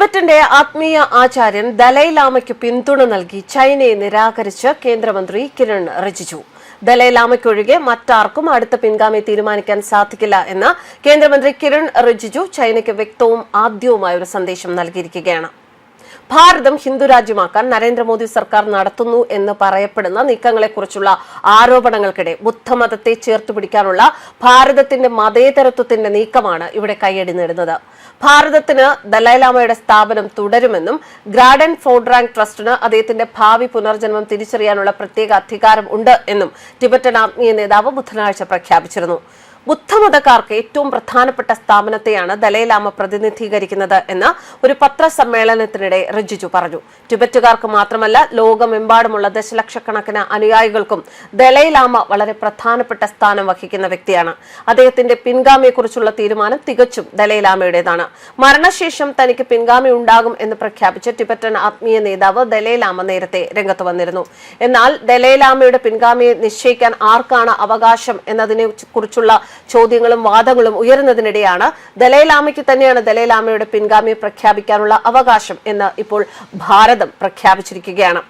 ടിബറ്റിന്റെ ആത്മീയ ആചാര്യൻ ദലൈലാമയ്ക്ക് പിന്തുണ നൽകി ചൈനയെ നിരാകരിച്ച് കേന്ദ്രമന്ത്രി കിരൺ റിജിജു. ദലൈലാമയ്ക്കൊഴികെ മറ്റാർക്കും അടുത്ത പിൻഗാമി തീരുമാനിക്കാൻ സാധിക്കില്ല എന്ന് കേന്ദ്രമന്ത്രി കിരൺ റിജിജു ചൈനയ്ക്ക് വ്യക്തവും ആദ്യവുമായ ഒരു സന്ദേശം നൽകിയിരിക്കുകയാണ്. ഭാരതം ഹിന്ദു രാജ്യമാക്കാൻ നരേന്ദ്രമോദി സർക്കാർ നടത്തുന്നു എന്ന് പറയപ്പെടുന്ന നീക്കങ്ങളെക്കുറിച്ചുള്ള ആരോപണങ്ങൾക്കിടെ ബുദ്ധമതത്തെ ചേർത്ത് പിടിക്കാനുള്ള ഭാരതത്തിന്റെ മതേതരത്വത്തിന്റെ നീക്കമാണ് ഇവിടെ കൈയടി നേടുന്നത്. ഭാരതത്തിന് ദലൈലാമയുടെ സ്ഥാപനം തുടരുമെന്നും ഗ്രാഡൻ ഫോർഡ്രാങ്ക് ട്രസ്റ്റിന് അദ്ദേഹത്തിന്റെ ഭാവി പുനർജന്മം തിരിച്ചറിയാനുള്ള പ്രത്യേക അധികാരം ഉണ്ട് എന്നും ടിബറ്റൻ ആത്മീയ നേതാവ് ബുധനാഴ്ച പ്രഖ്യാപിച്ചിരുന്നു. ബുദ്ധമതക്കാർക്ക് ഏറ്റവും പ്രധാനപ്പെട്ട സ്ഥാപനത്തെയാണ് ദലൈലാമ പ്രതിനിധീകരിക്കുന്നത് എന്ന് ഒരു പത്രസമ്മേളനത്തിനിടെ റിജിജു പറഞ്ഞു. ടിബറ്റുകാർക്ക് മാത്രമല്ല ലോകമെമ്പാടുമുള്ള ദശലക്ഷക്കണക്കിന് അനുയായികൾക്കും ദലൈലാമ വളരെ പ്രധാനപ്പെട്ട സ്ഥാനം വഹിക്കുന്ന വ്യക്തിയാണ്. അദ്ദേഹത്തിന്റെ പിൻഗാമിയെക്കുറിച്ചുള്ള തീരുമാനം തികച്ചും ദലൈലാമയുടേതാണ്. മരണശേഷം തനിക്ക് പിൻഗാമി ഉണ്ടാകും എന്ന് പ്രഖ്യാപിച്ച ടിബറ്റൻ ആത്മീയ നേതാവ് ദലൈലാമ നേരത്തെ രംഗത്ത് വന്നിരുന്നു. എന്നാൽ ദലൈലാമയുടെ പിൻഗാമിയെ നിശ്ചയിക്കാൻ ആർക്കാണ് അവകാശം എന്നതിനെ കുറിച്ചുള്ള ചോദ്യങ്ങളും വാദങ്ങളും ഉയരുന്നതിനിടെയാണ് ദലൈലാമയ്ക്ക് തന്നെയാണ് ദലൈലാമയുടെ പിൻഗാമി പ്രഖ്യാപിക്കാനുള്ള അവകാശം എന്ന് ഇപ്പോൾ ഭാരതം പ്രഖ്യാപിച്ചിരിക്കുകയാണ്.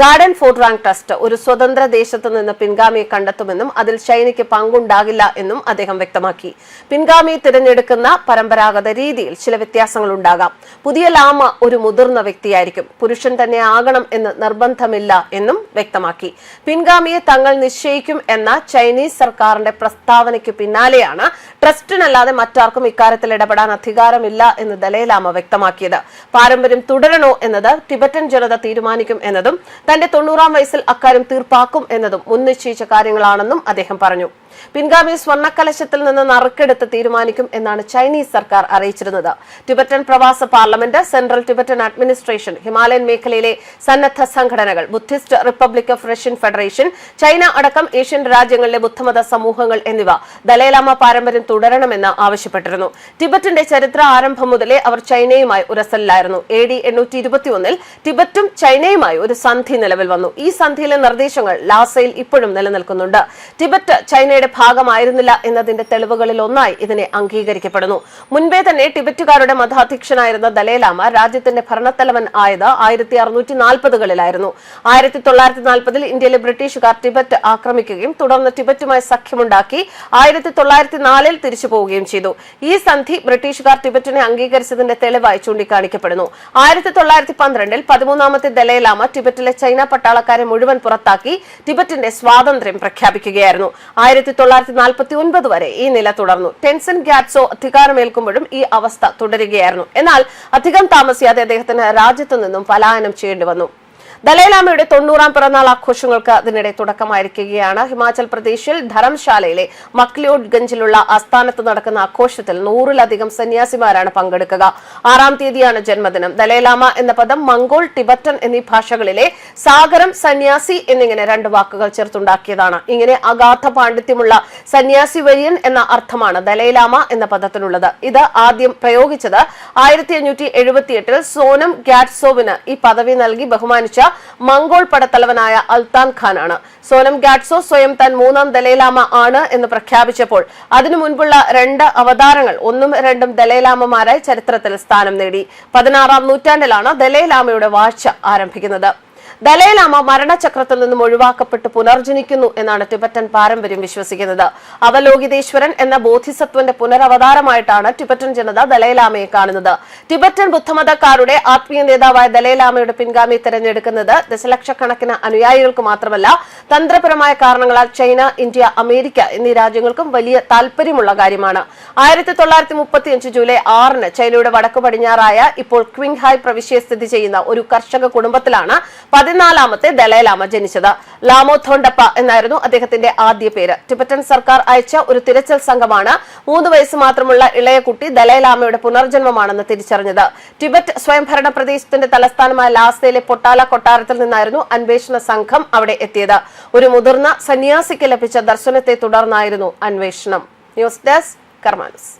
ഗാർഡൻ ഫോർട്ട് റാങ്ക് ട്രസ്റ്റ് ഒരു സ്വതന്ത്ര ദേശത്ത് നിന്ന് പിൻഗാമിയെ കണ്ടെത്തുമെന്നും അതിൽ ചൈനയ്ക്ക് പങ്കുണ്ടാകില്ല എന്നും അദ്ദേഹം വ്യക്തമാക്കി. പിൻഗാമിയെ തിരഞ്ഞെടുക്കുന്ന പരമ്പരാഗത രീതിയിൽ ചില വ്യത്യാസങ്ങൾ ഉണ്ടാകാം പുതിയ ലാമ ഒരു മുതിർന്ന വ്യക്തിയായിരിക്കും. പുരുഷൻ തന്നെ ആകണം എന്ന് നിർബന്ധമില്ല എന്നും വ്യക്തമാക്കി. പിൻഗാമിയെ തങ്ങൾ നിശ്ചയിക്കും എന്ന ചൈനീസ് സർക്കാരിന്റെ പ്രസ്താവനയ്ക്ക് പിന്നാലെയാണ് ട്രസ്റ്റിനല്ലാതെ മറ്റാർക്കും ഇക്കാര്യത്തിൽ ഇടപെടാൻ അധികാരമില്ല എന്ന് ദലൈലാമ വ്യക്തമാക്കിയത്. പാരമ്പര്യം തുടരണോ എന്നത് ടിബറ്റൻ ജനത തീരുമാനിക്കും എന്നതും തന്റെ തൊണ്ണൂറാം വയസ്സിൽ അക്കാര്യം തീർപ്പാക്കും എന്നതും മുൻനിശ്ചയിച്ച കാര്യങ്ങളാണെന്നും അദ്ദേഹം പറഞ്ഞു പിൻഗാമി സ്വർണക്കലശത്തിൽ നിന്ന് നറുക്കെടുത്ത് തീരുമാനിക്കും എന്നാണ് ചൈനീസ് സർക്കാർ അറിയിച്ചിരുന്നത്. ടിബറ്റൻ പ്രവാസ parliament central Tibetan administration Himalayan മേഖലയിലെ സന്നദ്ധ സംഘടനകൾ Buddhist republic of Russian federation China അടക്കം ഏഷ്യൻ രാജ്യങ്ങളിലെ ബുദ്ധമത സമൂഹങ്ങൾ എന്നിവ ദലൈലാമ പാരമ്പര്യം തുടരണമെന്ന് ആവശ്യപ്പെട്ടിരുന്നു. ടിബറ്റിന്റെ ചരിത്ര ആരംഭം മുതലേ അവർ ചൈനയുമായി ഉരസലിലായിരുന്നു. എ ഡി എണ്ണൂറ്റി ഇരുപത്തിയൊന്നിൽ ടിബറ്റും ചൈനയുമായി ഒരു സന്ധി നിലവിൽ വന്നു. ഈ സന്ധിയിലെ നിർദ്ദേശങ്ങൾ ലാസയിൽ ഇപ്പോഴും നിലനിൽക്കുന്നുണ്ട്. ടിബറ്റ് ചൈനയുടെ ഭാഗമായിരുന്നില്ല എന്നതിന്റെ തെളിവുകളിൽ ഒന്നായി ഇതിനെ അംഗീകരിക്കപ്പെടുന്നു. മുൻപേ തന്നെ ടിബറ്റുകാരുടെ മതാധ്യക്ഷനായിരുന്ന ദലൈലാമ രാജ്യത്തിന്റെ ഭരണത്തലവൻ ആയത് ആയിരത്തി അറുന്നൂറ്റി നാൽപ്പതുകളിലായിരുന്നു ആയിരത്തി തൊള്ളായിരത്തി നാൽപ്പതിൽ ഇന്ത്യയിലെ ബ്രിട്ടീഷുകാർ ടിബറ്റ് ആക്രമിക്കുകയും തുടർന്ന് ടിബറ്റുമായി സഖ്യമുണ്ടാക്കി ആയിരത്തി തൊള്ളായിരത്തി നാലിൽ തിരിച്ചു പോവുകയും ചെയ്തു. ഈ സന്ധി ബ്രിട്ടീഷുകാർ ടിബറ്റിനെ അംഗീകരിച്ചതിന്റെ തെളിവായി ചൂണ്ടിക്കാണിക്കപ്പെടുന്നു. ആയിരത്തി തൊള്ളായിരത്തി പന്ത്രണ്ടിൽ പതിമൂന്നാമത്തെ ദലൈലാമ ടിബറ്റിലെ ചൈന പട്ടാളക്കാരെ മുഴുവൻ പുറത്താക്കി ടിബറ്റിന്റെ സ്വാതന്ത്ര്യം പ്രഖ്യാപിക്കുകയായിരുന്നു. ആയിരത്തി തൊള്ളായിരത്തി നാൽപ്പത്തി ഒൻപത് വരെ ഈ നില തുടർന്നു. ടെൻസൻ ഗ്യാറ്റ്സോ അധികാരമേൽക്കുമ്പോഴും ഈ അവസ്ഥ തുടരുകയായിരുന്നു. എന്നാൽ അധികം താമസിയാതെ അദ്ദേഹത്തിന് രാജ്യത്തു നിന്നും പലായനം ചെയ്യേണ്ടി വന്നു. ദലൈലാമയുടെ തൊണ്ണൂറാം പിറന്നാൾ ആഘോഷങ്ങൾക്ക് അതിനിടെ തുടക്കമായിരിക്കുകയാണ്. ഹിമാചൽ പ്രദേശിൽ ധരംശാലയിലെ മക്ലിയോഡ് ഗഞ്ചിലുള്ള ആസ്ഥാനത്ത് നടക്കുന്ന ആഘോഷത്തിൽ നൂറിലധികം സന്യാസിമാരാണ് പങ്കെടുക്കുക. ആറാം തീയതിയാണ് ജന്മദിനം. ദലൈലാമ എന്ന പദം മംഗോൾ ടിബറ്റൻ എന്നീ ഭാഷകളിലെ സാഗരം സന്യാസി എന്നിങ്ങനെ രണ്ട് വാക്കുകൾ ചേർത്തുണ്ടാക്കിയതാണ്. ഇങ്ങനെ അഗാധ പാണ്ഡിത്യമുള്ള സന്യാസി വര്യൻ എന്ന അർത്ഥമാണ് ദലൈലാമ എന്ന പദത്തിനുള്ളത് ഇത് ആദ്യം പ്രയോഗിച്ചത് ആയിരത്തി അഞ്ഞൂറ്റി എഴുപത്തിയെട്ടിൽ സോനം ഗ്യാറ്റ്സോവിന് ഈ പദവി നൽകി ബഹുമാനിച്ച മംഗോൾ പടത്തലവനായ അൽത്താൻ ഖാനാണ്. സോനം ഗാഡ്സോ സ്വയം താൻ മൂന്നാം ദലൈലാമ ആണ് എന്ന് പ്രഖ്യാപിച്ചപ്പോൾ അതിനു മുൻപുള്ള രണ്ട് അവതാരങ്ങൾ ഒന്നും രണ്ടും ദലൈലാമമാരായി ചരിത്രത്തിൽ സ്ഥാനം നേടി. പതിനാറാം നൂറ്റാണ്ടിലാണ് ദലൈലാമയുടെ വാഴ്ച ആരംഭിക്കുന്നത്. ദലൈലാമ മരണചക്രത്തിൽ നിന്നും ഒഴിവാക്കപ്പെട്ട് പുനർജനിക്കുന്നു എന്നാണ് ടിബറ്റൻ പാരമ്പര്യം വിശ്വസിക്കുന്നത്. അവലോകിതേശ്വരൻ എന്ന ബോധിസത്വന്റെ പുനരവതാരമായിട്ടാണ് ടിബറ്റൻ ജനത ദലൈലാമയെ കാണുന്നത്. ടിബറ്റൻ ബുദ്ധമതക്കാരുടെ ആത്മീയ നേതാവായ ദലൈലാമയുടെ പിൻഗാമി തെരഞ്ഞെടുക്കുന്നത് ദശലക്ഷക്കണക്കിന് അനുയായികൾക്ക് മാത്രമല്ല തന്ത്രപരമായ കാരണങ്ങളാൽ ചൈന ഇന്ത്യ അമേരിക്ക എന്നീ രാജ്യങ്ങൾക്കും വലിയ താൽപര്യമുള്ള കാര്യമാണ്. ആയിരത്തി തൊള്ളായിരത്തി മുപ്പത്തിയഞ്ച് ജൂലൈ ആറിന് ചൈനയുടെ വടക്കു പടിഞ്ഞാറായ ഇപ്പോൾ ക്വിങ്ഹായ് പ്രവിശ്യയെ സ്ഥിതി ചെയ്യുന്ന ഒരു കർഷക കുടുംബത്തിലാണ് പതിനാലാമത്തെ ദലൈലാമ ജനിച്ചത് ലാമോ തോണ്ടപ്പ എന്നായിരുന്നു അദ്ദേഹത്തിന്റെ ആദ്യ പേര്. ടിബറ്റൻ സർക്കാർ അയച്ച ഒരു തിരച്ചൽ സംഘമാണ് മൂന്ന് വയസ്സ് മാത്രമുള്ള ഇളയ കുട്ടി ദലൈലാമയുടെ പുനർജന്മമാണെന്ന് തിരിച്ചറിഞ്ഞത്. ടിബറ്റ് സ്വയംഭരണ പ്രദേശത്തിന്റെ തലസ്ഥാനമായ ലാസയിലെ പൊട്ടാല കൊട്ടാരത്തിൽ നിന്നായിരുന്നു അന്വേഷണ സംഘം അവിടെ എത്തിയത്. ഒരു മുതിർന്ന സന്യാസിക്ക് ലഭിച്ച ദർശനത്തെ തുടർന്നായിരുന്നു അന്വേഷണം. News desk കർമാനസ്.